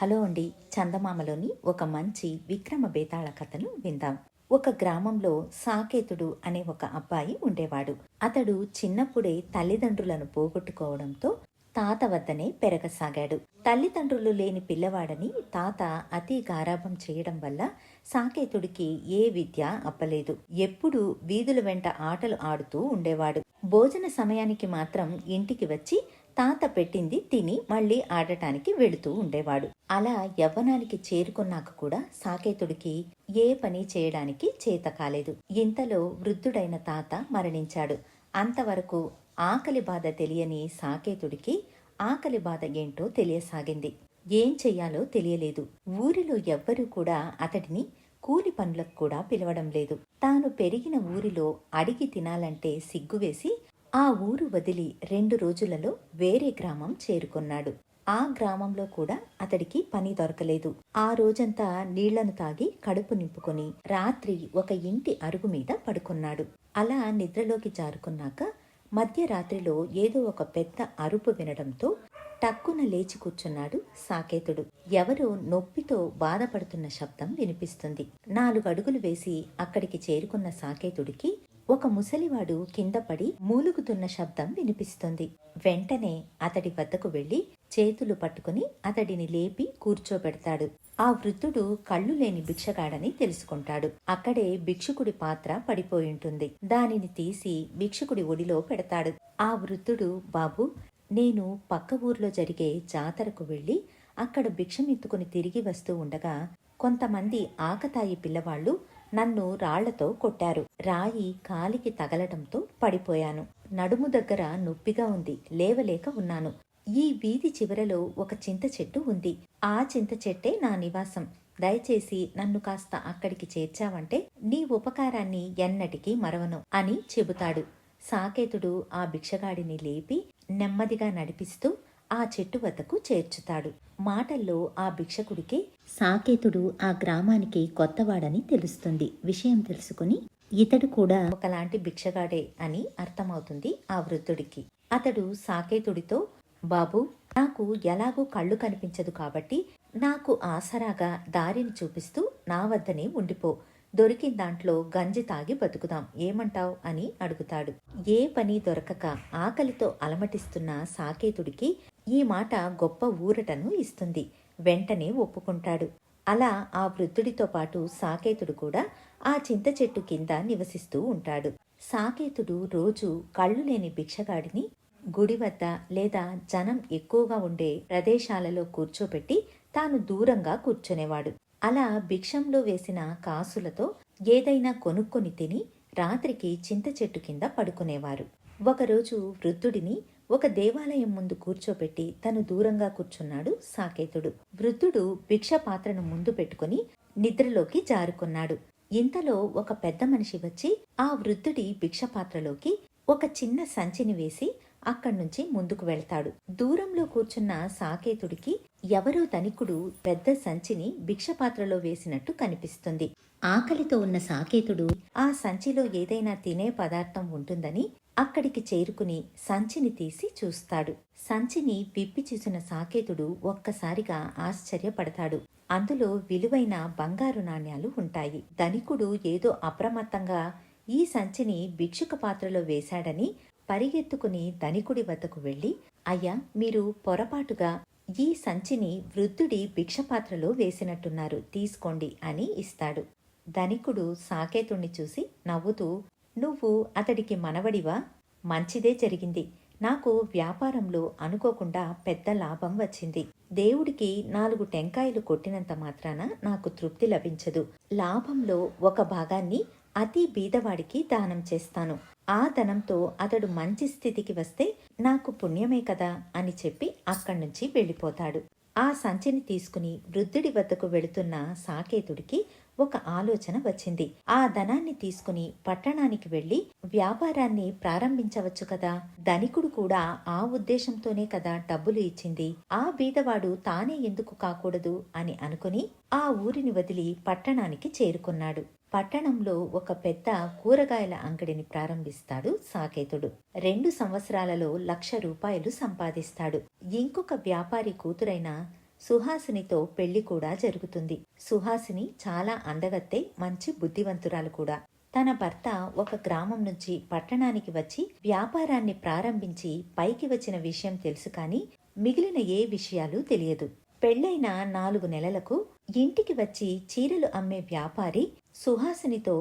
Hello అండి చందమామలోని ఒక మంచి విక్రమ బేతాళ కథను విందాం. ఒక గ్రామంలో సాకేతుడు అనే ఒక అబ్బాయి ఉండేవాడు. అతడు చిన్నప్పుడే తల్లిదండ్రులను పోగొట్టుకోవడంతో తాత వద్దనే పెరగసాగాడు. తల్లిదండ్రులు లేని పిల్లవాడని తాత అతి గారాభం చేయడం వల్ల సాకేతుడికి ఏ విద్య అప్పలేదు. ఎప్పుడూ వీధుల వెంట ఆటలు ఆడుతూ ఉండేవాడు. భోజన సమయానికి మాత్రం ఇంటికి వచ్చి తాత పెట్టింది తిని మళ్ళీ ఆడటానికి వెళుతూ ఉండేవాడు. అలా యవ్వనానికి చేరుకున్నాక కూడా సాకేతుడికి ఏ పని చేయడానికి చేత కాలేదు. ఇంతలో వృద్ధుడైన తాత మరణించాడు. అంతవరకు ఆకలి బాధ తెలియని సాకేతుడికి ఆకలి బాధ ఏంటో తెలియసాగింది. ఏం చెయ్యాలో తెలియలేదు. ఊరిలో ఎవ్వరూ కూడా అతడిని కూలి పనులకు కూడా పిలవడం లేదు. తాను పెరిగిన ఊరిలో అడిగి తినాలంటే సిగ్గువేసి ఆ ఊరు వదిలి రెండు రోజులలో వేరే గ్రామం చేరుకున్నాడు. ఆ గ్రామంలో కూడా అతడికి పని దొరకలేదు. ఆ రోజంతా నీళ్ళను తాగి కడుపు నింపుకొని రాత్రి ఒక ఇంటి అరుగు మీద పడుకున్నాడు. అలా నిద్రలోకి జారుకున్నాక మధ్యరాత్రిలో ఏదో ఒక పెద్ద అరుపు వినడంతో టక్కున లేచి కూర్చున్నాడు సాకేతుడు. ఎవరో నొప్పితో బాధపడుతున్న శబ్దం వినిపిస్తుంది. నాలుగు అడుగులు వేసి అక్కడికి చేరుకున్న సాకేతుడికి ఒక ముసలివాడు కింద పడి మూలుగుతున్న శబ్దం వినిపిస్తుంది. వెంటనే అతడి వద్దకు వెళ్ళి చేతులు పట్టుకుని అతడిని లేపి కూర్చోబెడతాడు. ఆ వృద్ధుడు కళ్ళు లేని భిక్షగాడని తెలుసుకుంటాడు. అక్కడే భిక్షుకుడి పాత్ర పడిపోయింటుంది దానిని తీసి భిక్షుకుడి ఒడిలో పెడతాడు. ఆ వృద్ధుడు బాబు నేను పక్క ఊర్లో జరిగే జాతరకు వెళ్ళి అక్కడ భిక్షమెత్తుకుని తిరిగి వస్తూ ఉండగా కొంతమంది ఆకతాయి పిల్లవాళ్ళు నన్ను రాళ్ళతో కొట్టారు. రాయి కాలికి తగలటంతో పడిపోయాను. నడుము దగ్గర నొప్పిగా ఉంది. లేవలేక ఉన్నాను. ఈ వీధి చివరలో ఒక చింత చెట్టు ఉంది. ఆ చింత చెట్టే నా నివాసం. దయచేసి నన్ను కాస్త అక్కడికి చేర్చావంటే నీ ఉపకారాన్ని ఎన్నటికీ మరవను అని చెబుతాడు. సాకేతుడు ఆ భిక్షగాడిని లేపి నెమ్మదిగా నడిపిస్తూ ఆ చెట్టు వద్దకు చేర్చుతాడు. మాటల్లో ఆ భిక్షకుడికి సాకేతుడు ఆ గ్రామానికి కొత్తవాడని తెలుస్తుంది. విషయం తెలుసుకుని ఇతడు కూడా ఒకలాంటి భిక్షగాడే అని అర్థమవుతుంది ఆ వృద్ధుడికి. అతడు సాకేతుడితో బాబు నాకు ఎలాగూ కళ్ళు కనిపించదు కాబట్టి నాకు ఆసరాగా దారిని చూపిస్తూ నా వద్దనే ఉండిపో. దొరికిన దాంట్లో గంజి తాగి బతుకుదాం. ఏమంటావ్? అని అడుగుతాడు. ఏ పని దొరకక ఆకలితో అలమటిస్తున్న సాకేతుడికి ఈ మాట గొప్ప ఊరటను ఇస్తుంది. వెంటనే ఒప్పుకుంటాడు. అలా ఆ వృద్ధుడితో పాటు సాకేతుడు కూడా ఆ చింత చెట్టు కింద నివసిస్తూ ఉంటాడు. సాకేతుడు రోజు కళ్ళు లేని భిక్షగాడిని గుడి వద్ద లేదా జనం ఎక్కువగా ఉండే ప్రదేశాలలో కూర్చోబెట్టి తాను దూరంగా కూర్చునేవాడు. అలా భిక్షంలో వేసిన కాసులతో ఏదైనా కొనుక్కొని తిని రాత్రికి చింత చెట్టు కింద పడుకునేవారు. ఒకరోజు వృద్ధుడిని ఒక దేవాలయం ముందు కూర్చోబెట్టి తను దూరంగా కూర్చున్నాడు సాకేతుడు. వృద్ధుడు భిక్ష పాత్రను ముందు పెట్టుకుని నిద్రలోకి జారుకున్నాడు. ఇంతలో ఒక పెద్ద మనిషి వచ్చి ఆ వృద్ధుడి భిక్ష పాత్రలోకి ఒక చిన్న సంచిని వేసి అక్కడి నుంచి ముందుకు వెళ్తాడు. దూరంలో కూర్చున్న సాకేతుడికి ఎవరో ధనికుడు పెద్ద సంచిని భిక్షపాత్రలో వేసినట్టు కనిపిస్తుంది. ఆకలితో ఉన్న సాకేతుడు ఆ సంచిలో ఏదైనా తినే పదార్థం ఉంటుందని అక్కడికి చేరుకుని సంచిని తీసి చూస్తాడు. సంచిని విప్పి చూసిన సాకేతుడు ఒక్కసారిగా ఆశ్చర్యపడతాడు. అందులో విలువైన బంగారు నాణ్యాలు ఉంటాయి. ధనికుడు ఏదో అప్రమత్తంగా ఈ సంచిని భిక్షుక పాత్రలో వేశాడని పరిగెత్తుకుని ధనికుడి వద్దకు వెళ్ళి అయ్యా మీరు పొరపాటుగా ఈ సంచిని వృద్ధుడి భిక్షపాత్రలో వేసినట్టున్నారు తీసుకోండి అని ఇస్తాడు. ధనికుడు సాకేతుణ్ణి చూసి నవ్వుతూ నువ్వు అతడికి మనవడివా? మంచిదే జరిగింది. నాకు వ్యాపారంలో అనుకోకుండా పెద్ద లాభం వచ్చింది. దేవుడికి నాలుగు టెంకాయలు కొట్టినంత మాత్రాన నాకు తృప్తి లభించదు. లాభంలో ఒక భాగాన్ని అతి బీదవాడికి దానం చేస్తాను. ఆ ధనంతో అతడు మంచి స్థితికి వస్తే నాకు పుణ్యమే కదా అని చెప్పి అక్కడి నుంచి వెళ్ళిపోతాడు. ఆ సంచిని తీసుకుని వృద్ధుడి వద్దకు వెళుతున్న సాకేతుడికి ఒక ఆలోచన వచ్చింది. ఆ ధనాన్ని తీసుకుని పట్టణానికి వెళ్ళి వ్యాపారాన్ని ప్రారంభించవచ్చు కదా? ధనికుడు కూడా ఆ ఉద్దేశంతోనే కదా డబ్బులు ఇచ్చింది. ఆ బీదవాడు తానే ఎందుకు కాకూడదు అని అనుకుని ఆ ఊరిని వదిలి పట్టణానికి చేరుకున్నాడు. పట్టణంలో ఒక పెద్ద కూరగాయల అంగడిని ప్రారంభిస్తాడు సాకేతుడు. రెండు సంవత్సరాలలో లక్ష రూపాయలు సంపాదిస్తాడు. ఇంకొక వ్యాపారి కూతురైన సుహాసినితో పెళ్ళి కూడా జరుగుతుంది. సుహాసిని చాలా అందగత్తే మంచి బుద్ధివంతురాలు కూడా. తన భర్త ఒక గ్రామం నుంచి పట్టణానికి వచ్చి వ్యాపారాన్ని ప్రారంభించి పైకి వచ్చిన విషయం తెలుసు కానీ మిగిలిన ఏ విషయాలు తెలియదు. పెళ్ళైన నాలుగు నెలలకు ఇంటికి వచ్చి చీరలు అమ్మే వ్యాపారి సుహాసినితో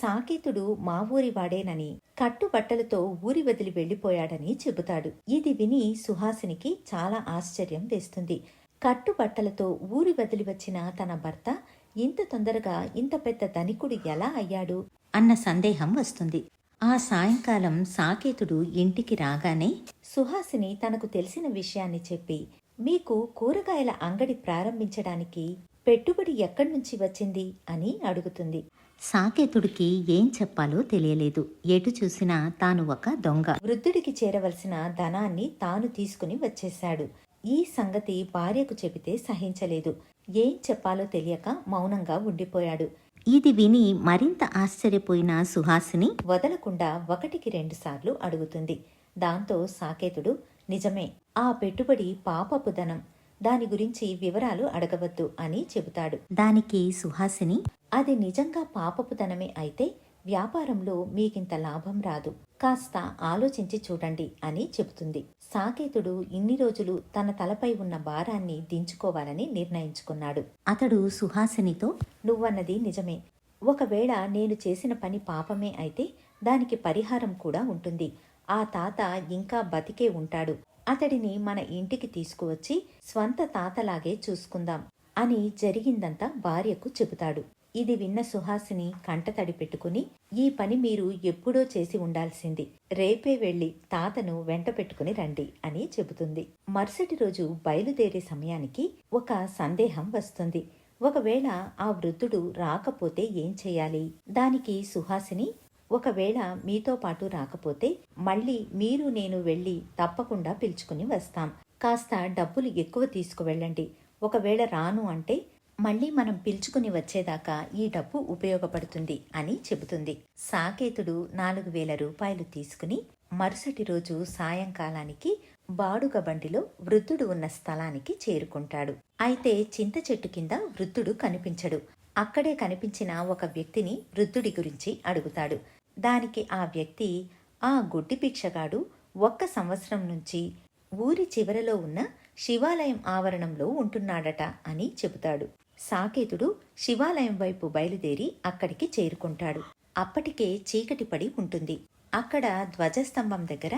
సాకేతుడు మా ఊరి వాడేనని కట్టుబట్టలతో ఊరి వదిలి వెళ్ళిపోయాడని చెబుతాడు. ఇది విని సుహాసినికి చాలా ఆశ్చర్యం వేస్తుంది. కట్టుబట్టలతో ఊరి వదిలి వచ్చిన తన భర్త ఇంత తొందరగా ఇంత పెద్ద ధనికుడు ఎలా అయ్యాడు అన్న సందేహం వస్తుంది. ఆ సాయంకాలం సాకేతుడు ఇంటికి రాగానే సుహాసిని తనకు తెలిసిన విషయాన్ని చెప్పి మీకు కూరగాయల అంగడి ప్రారంభించడానికి పెట్టుబడి ఎక్కడి నుంచి వచ్చింది అని అడుగుతుంది. సాకేతుడికి ఏం చెప్పాలో తెలియలేదు. ఎటు చూసినా తాను ఒక దొంగ. వృద్ధుడికి చేరవలసిన ధనాన్ని తాను తీసుకుని వచ్చేశాడు. ఈ సంగతి భార్యకు చెబితే సహించలేదు. ఏం చెప్పాలో తెలియక మౌనంగా ఉండిపోయాడు. ఇది విని మరింత ఆశ్చర్యపోయిన సుహాసిని వదలకుండా ఒకటికి రెండు సార్లు అడుగుతుంది. దాంతో సాకేతుడు నిజమే ఆ పెట్టుబడి పాపపు ధనం. దాని గురించి వివరాలు అడగవద్దు అని చెబుతాడు. దానికి సుహాసిని అది నిజంగా పాపపు ధనమే అయితే వ్యాపారంలో మీకింత లాభం రాదు. కాస్త ఆలోచించి చూడండి అని చెబుతుంది. సాకేతుడు ఇన్ని రోజులు తన తలపై ఉన్న భారాన్ని దించుకోవాలని నిర్ణయించుకున్నాడు. అతడు సుహాసినితో నువ్వన్నది నిజమే. ఒకవేళ నేను చేసిన పని పాపమే అయితే దానికి పరిహారం కూడా ఉంటుంది. ఆ తాత ఇంకా బతికే ఉంటాడు. అతడిని మన ఇంటికి తీసుకువచ్చి స్వంత తాతలాగే చూసుకుందాం అని జరిగిందంతా భార్యకు చెబుతాడు. ఇది విన్న సుహాసిని కంటతడి పెట్టుకుని ఈ పని మీరు ఎప్పుడో చేసి ఉండాల్సింది. రేపే వెళ్ళి తాతను వెంట పెట్టుకుని రండి అని చెబుతుంది. మరుసటి రోజు బయలుదేరే సమయానికి ఒక సందేహం వస్తుంది. ఒకవేళ ఆ వృద్ధుడు రాకపోతే ఏం చేయాలి? దానికి సుహాసిని ఒకవేళ మీతో పాటు రాకపోతే మళ్ళీ మీరు నేను వెళ్ళి తప్పకుండా పిలుచుకుని వస్తాం. కాస్త డబ్బులు ఎక్కువ తీసుకువెళ్ళండి. ఒకవేళ రాను అంటే మళ్ళీ మనం పిలుచుకుని వచ్చేదాకా ఈ డబ్బు ఉపయోగపడుతుంది అని చెబుతుంది. సాకేతుడు నాలుగు వేల రూపాయలు తీసుకుని మరుసటి రోజు సాయంకాలానికి బాడుగ బండిలో వృద్ధుడు ఉన్న స్థలానికి చేరుకుంటాడు. అయితే చింత చెట్టు కింద వృద్ధుడు కనిపించడు. అక్కడే కనిపించిన ఒక వ్యక్తిని వృద్ధుడి గురించి అడుగుతాడు. దానికి ఆ వ్యక్తి ఆ గుడ్డి భిక్షగాడు ఒక్క సంవత్సరం నుంచి ఊరి చివరలో ఉన్న శివాలయం ఆవరణంలో ఉంటున్నాడట అని చెబుతాడు. సాకేతుడు శివాలయం వైపు బయలుదేరి అక్కడికి చేరుకుంటాడు. అప్పటికే చీకటి పడి ఉంటుంది. అక్కడ ధ్వజస్తంభం దగ్గర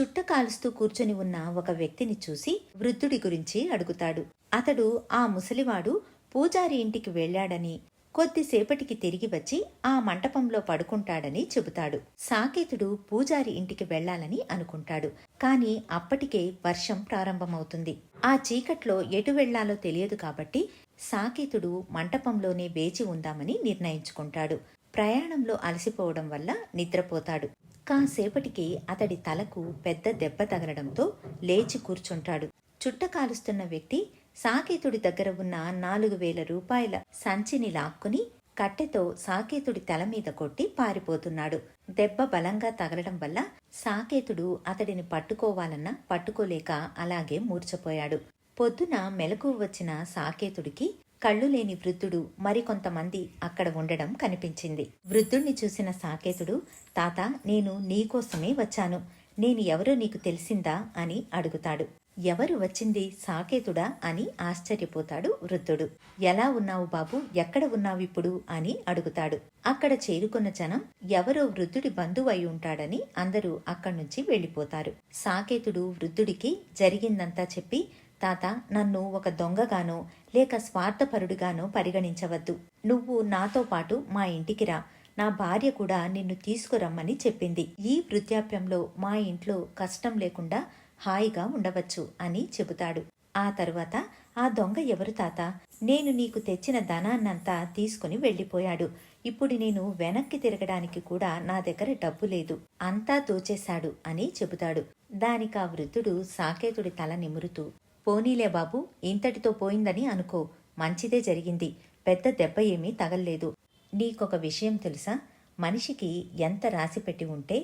చుట్ట కాలుస్తూ కూర్చొని ఉన్న ఒక వ్యక్తిని చూసి వృద్ధుడి గురించి అడుగుతాడు. అతడు ఆ ముసలివాడు పూజారి ఇంటికి వెళ్ళాడని కొద్దిసేపటికి తిరిగి వచ్చి ఆ మంటపంలో పడుకుంటాడని చెబుతాడు. సాకేతుడు పూజారి ఇంటికి వెళ్ళాలని అనుకుంటాడు. కాని అప్పటికే వర్షం ప్రారంభమవుతుంది. ఆ చీకట్లో ఎటు వెళ్ళాలో తెలియదు కాబట్టి సాకేతుడు మంటపంలోనే వేచి ఉందామని నిర్ణయించుకుంటాడు. ప్రయాణంలో అలసిపోవడం వల్ల నిద్రపోతాడు. కాసేపటికి అతడి తలకు పెద్ద దెబ్బ తగలడంతో లేచి కూర్చుంటాడు. చుట్ట కాలుస్తున్న వ్యక్తి సాకేతుడి దగ్గర ఉన్న నాలుగు వేల రూపాయల సంచిని లాక్కుని కట్టెతో సాకేతుడి తల మీద కొట్టి పారిపోతున్నాడు. దెబ్బ బలంగా తగలడం వల్ల సాకేతుడు అతడిని పట్టుకోవాలన్నా పట్టుకోలేక అలాగే మూర్చపోయాడు పొద్దున మెలకు వచ్చిన సాకేతుడికి కళ్ళు లేని వృద్ధుడు మరికొంతమంది అక్కడ ఉండడం కనిపించింది. వృద్ధుణ్ణి చూసిన సాకేతుడు తాత నేను నీకోసమే వచ్చాను. నేను ఎవరో నీకు తెలిసిందా? అని అడుగుతాడు. ఎవరు వచ్చింది సాకేతుడా అని ఆశ్చర్యపోతాడు వృద్ధుడు. ఎలా ఉన్నావు బాబు? ఎక్కడ ఉన్నావిప్పుడు అని అడుగుతాడు. అక్కడ చేరుకున్న జనం ఎవరో వృద్ధుడి బంధువు అయి ఉంటాడని అందరూ అక్కడి నుంచి వెళ్ళిపోతారు సాకేతుడు వృద్ధుడికి జరిగిందంతా చెప్పి తాత నన్ను ఒక దొంగగానో లేక స్వార్థపరుడిగానో పరిగణించవద్దు. నువ్వు నాతో పాటు మా ఇంటికి రా. నా భార్య కూడా నిన్ను తీసుకురమ్మని చెప్పింది. ఈ వృద్ధాప్యంలో మా ఇంట్లో కష్టం లేకుండా హాయిగా ఉండవచ్చు అని చెబుతాడు. ఆ తరువాత ఆ దొంగ ఎవరు తాత? నేను నీకు తెచ్చిన ధనాన్నంతా తీసుకుని వెళ్ళిపోయాడు. ఇప్పుడు నేను వెనక్కి తిరగడానికి కూడా నా దగ్గర డబ్బు లేదు. అంతా దోచేశాడు అని చెబుతాడు. దానికా వృద్ధుడు సాకేతుడి తల నిమురుతూ పోనీలే బాబు ఇంతటితో పోయిందని అనుకో. మంచిదే జరిగింది. పెద్ద దెబ్బ ఏమీ తగల్లేదు. నీకొక విషయం తెలుసా? మనిషికి ఎంత రాసి పెట్టి ఉంటే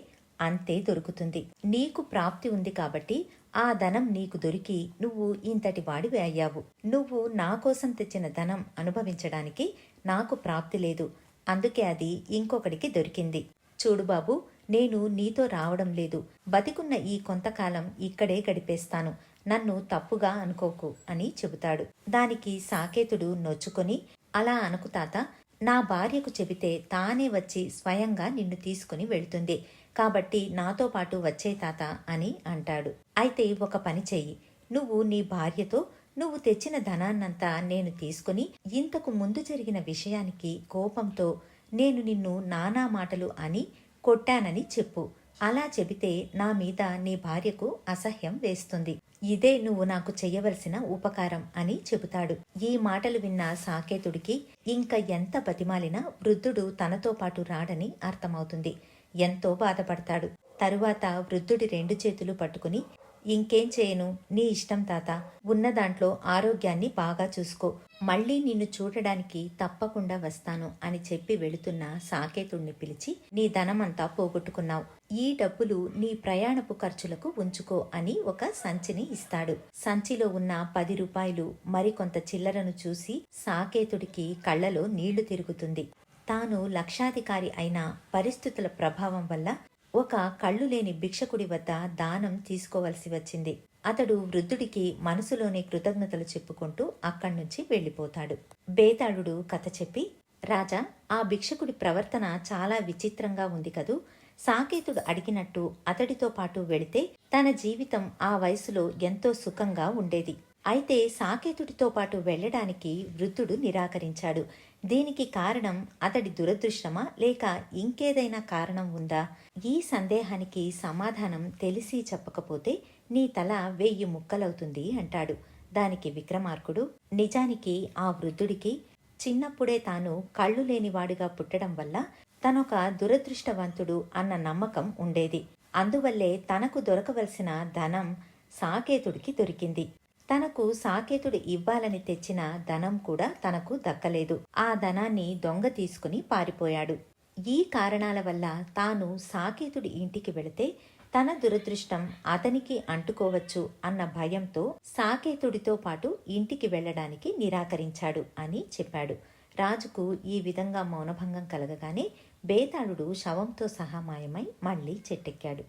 అంతే దొరుకుతుంది. నీకు ప్రాప్తి ఉంది కాబట్టి ఆ ధనం నీకు దొరికి నువ్వు ఇంతటి వాడివి అయ్యావు. నువ్వు నా కోసం తెచ్చిన ధనం అనుభవించడానికి నాకు ప్రాప్తి లేదు. అందుకే అది ఇంకొకడికి దొరికింది. చూడు బాబు నేను నీతో రావడం లేదు. బతికున్న ఈ కొంతకాలం ఇక్కడే గడిపేస్తాను. నన్ను తప్పుగా అనుకోకు అని చెబుతాడు. దానికి సాకేతుడు నొచ్చుకొని అలా అనుకు తాత. నా భార్యకు చెబితే తానే వచ్చి స్వయంగా నిన్ను తీసుకుని వెళ్తుంది. కాబట్టి నాతో పాటు వచ్చే తాత అని అంటాడు. అయితే ఒక పని చెయ్యి. నువ్వు నీ భార్యతో నువ్వు తెచ్చిన ధనాన్నంతా నేను తీసుకుని ఇంతకు ముందు జరిగిన విషయానికి కోపంతో నేను నిన్ను నానా మాటలు అని కొట్టానని చెప్పు. అలా చెబితే నా మీద నీ భార్యకు అసహ్యం వేస్తుంది. ఇదే నువ్వు నాకు చెయ్యవలసిన ఉపకారం అని చెబుతాడు. ఈ మాటలు విన్న సాకేతుడికి ఇంకా ఎంత బతిమాలినా వృద్ధుడు తనతో పాటు రాడని అర్థమవుతుంది. ఎంతో బాధపడతాడు. తరువాత వృద్ధుడి రెండు చేతులు పట్టుకుని ఇంకేం చేయను? నీ ఇష్టం తాత. ఉన్న దాంట్లో ఆరోగ్యాన్ని బాగా చూసుకో. మళ్ళీ నిన్ను చూడడానికి తప్పకుండా వస్తాను అని చెప్పి వెళుతున్న సాకేతుణ్ణి పిలిచి నీ ధనమంతా పోగొట్టుకున్నావు. ఈ డబ్బులు నీ ప్రయాణపు ఖర్చులకు ఉంచుకో అని ఒక సంచిని ఇస్తాడు. సంచిలో ఉన్న పది రూపాయలు మరికొంత చిల్లరను చూసి సాకేతుడికి కళ్ళలో నీళ్ళు తిరుగుతుంది. తాను లక్షాధికారి అయిన పరిస్థితుల ప్రభావం వల్ల ఒక కళ్ళు లేని భిక్షకుడి వద్ద దానం తీసుకోవలసి వచ్చింది. అతడు వృద్ధుడికి మనసులోని కృతజ్ఞతలు చెప్పుకుంటూ అక్కడి నుంచి వెళ్ళిపోతాడు. బేతాళుడు కథ చెప్పి రాజా ఆ భిక్షకుడి ప్రవర్తన చాలా విచిత్రంగా ఉంది కదూ. సాకేతుడు అడిగినట్టు అతడితో పాటు వెళితే తన జీవితం ఆ వయసులో ఎంతో సుఖంగా ఉండేది. అయితే సాకేతుడితో పాటు వెళ్ళడానికి వృద్ధుడు నిరాకరించాడు. దీనికి కారణం అతడి దురదృష్టమా? లేక ఇంకేదైనా కారణం ఉందా? ఈ సందేహానికి సమాధానం తెలిసి చెప్పకపోతే నీ తల వెయ్యి ముక్కలవుతుంది అంటాడు. దానికి విక్రమార్కుడు నిజానికి ఆ వృద్ధుడికి చిన్నప్పుడే తాను కళ్ళు లేనివాడుగా పుట్టడం వల్ల తనొక దురదృష్టవంతుడు అన్న నమ్మకం ఉండేది. అందువల్లే తనకు దొరకవలసిన ధనం సాకేతుడికి దొరికింది. తనకు సాకేతుడు ఇవ్వాలని తెచ్చిన ధనం కూడా తనకు దక్కలేదు. ఆ ధనాన్ని దొంగ తీసుకుని పారిపోయాడు. ఈ కారణాల వల్ల తాను సాకేతుడి ఇంటికి వెళితే తన దురదృష్టం అతనికి అంటుకోవచ్చు అన్న భయంతో సాకేతుడితో పాటు ఇంటికి వెళ్ళడానికి నిరాకరించాడు అని చెప్పాడు. రాజుకు ఈ విధంగా మౌనభంగం కలగగానే బేతాళుడు శవంతో సహా మాయమై మళ్ళీ చెట్టెక్కాడు.